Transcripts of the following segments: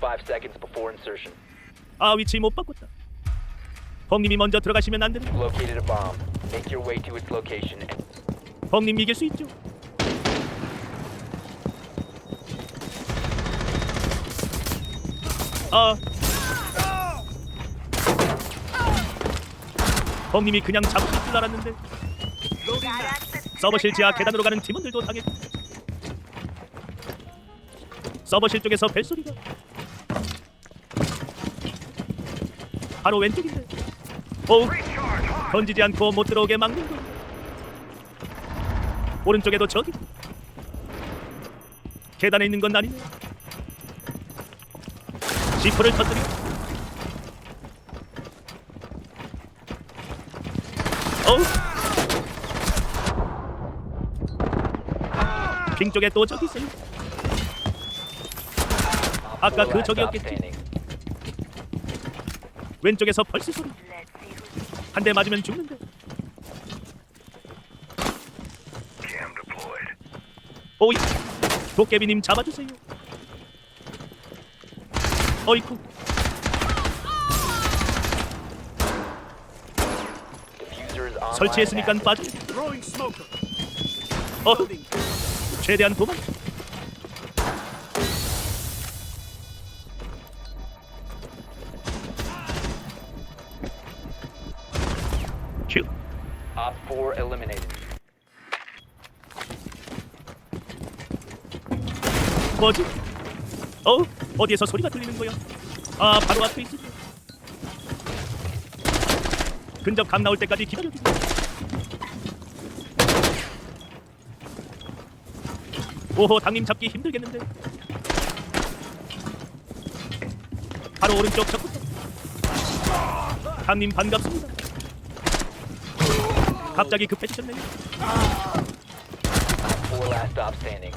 five seconds before insertion. 아 위치 못 바꿨다. 벙님이 먼저 들어가시면 안 되는. You've located a bomb. Make your way to its location and 벙님 이길 수 있죠. 아. 벙님이 그냥 잡으실 줄 알았는데 서버실 지하 계단으로 가는 팀원들도 당했고 서버실 쪽에서 벨소리가 바로 왼쪽인데. 어우 던지지 않고 못 들어오게 막는 거. 오른쪽에도 저기. 계단에 있는 건 아니네. 지프를 터뜨려. 어우 핑 쪽에 또 저기 있어요. 아까 그 저기였겠지. 왼쪽에서 펄스 소리. 한 대 맞으면 죽는데. 오이. 도깨비님 잡아주세요. 어이쿠. 설치했으니까 빠져. 어? 최대한 도망 Op 4 eliminated. 뭐지? 어? 어디에서 소리가 들리는 거야? 아 바로 앞에 있지 근접 감 나올 때까지 기다려 주세요 오호 당님 잡기 힘들겠는데 바로 오른쪽 적부터 당님 반갑습니다 갑자기 급해지셨네요 4 last stop standing.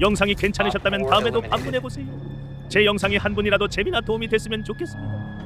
영상이 괜찮으셨다면 다음에도 방문해 보세요. 제 영상이 한 분이라도 재미나 도움이 됐으면 좋겠습니다.